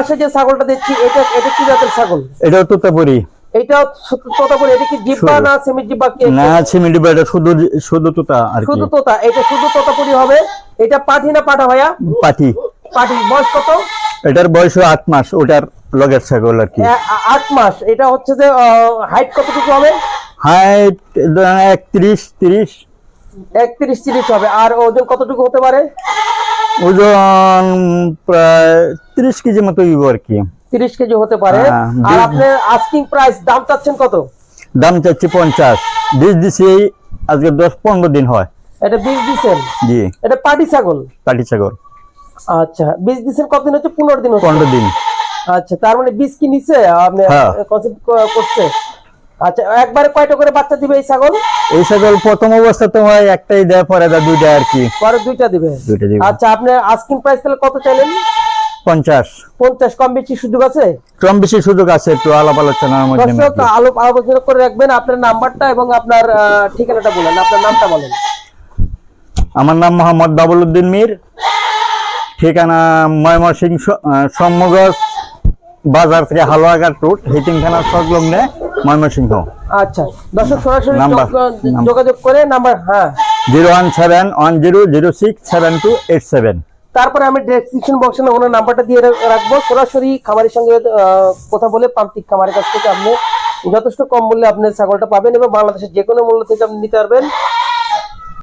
পাশে যে ছাগলটা দেখছি এটা এটা কি জাতের ছাগল? এটাও তোতাপুরি। এটা তোতাপুরি এটা কি জিব্বা না সেমি জিব্বা কি না সিমেন্ট এটা শুধু শুধু তোতা আর কি। শুধু তোতা এটা শুধু তোতাপুরি হবে। এটা পাঠি না পাঠা ভাইয়া? পাটি পাঠি। বয়স কত? এটার বয়স আট মাস ওটার লগের ছাগল আর কি। এ- আ- আট মাস। এটা হচ্ছে যে হাইট কতটুকু হবে? হাইট একত্রিশ তিরিশ। একত্রিশ তিরিশ হবে। আর ওজন কতটুকু হতে পারে? ওজন প্রায় তিরিশ কেজি মতো আর কি। তিরিশ কেজি হতে পারে। হ্যাঁ, আর বীজ- আপনি আস্কিং প্রাইস দাম চাচ্ছেন কত? দাম চাচ্ছি পঞ্চাশ। বীজ দিছি আজকে দশ পনেরো দিন হয়। এটা বীজ দিছেন? জি। এটা পাটি ছাগল? পাটি ছাগল। আচ্ছা বীজ দিছেন কতদিন হচ্ছে? পনেরো দিন পনেরো দিন। আচ্ছা তার মানে বীজ কি নিছে? আপনি হ্যাঁ। করছে। আচ্ছা একবারে কয়টা করে বাচ্চা দিবে এই ছাগল? এই ছাগল প্রথম অবস্থা তোমার একটাই দেয় পরে দেয় দুইটা আর কি। পরে দুইটা দিবে। দুইটা দিবে। আচ্ছা আপনি আস্কিং প্রাইস তাহলে কত চাইলেন? কম বেশি সুযোগ আছে? কম বেশি সুযোগ আছে একটু আলাপ আলোচনার মধ্যে দর্শক আলো আলোচনা করে রাখবেন আপনার নাম্বারটা এবং আপনার ঠিকানাটা বলেন আপনার নামটা বলেন। আমার নাম মোহাম্মদ বাবুল মীর। ঠিকানা ময়মনসিং সম্মগজ বাজার থেকে হালুয়াঘাট রোড হিতিমখানা সংলগ্নে ময়মনসিংহ। আচ্ছা দর্শক সরাসরি। যোগাযোগ করে নাম্বার হ্যাঁ। Zero one seven one zero zero six seven two eight seven. তারপরে আমি ডেসক্রিপশন বক্সে ওনার নাম্বারটা দিয়ে রাখব। সরাসরি খামারের সঙ্গে কথা বলে প্রান্তিক খামারের কাছ থেকে আপনি যথেষ্ট কম মূল্যে আপনি ছাগলটা পাবেন এবং বাংলাদেশের যে কোনো মূল্য থেকে আপনি নিতে পারবেন।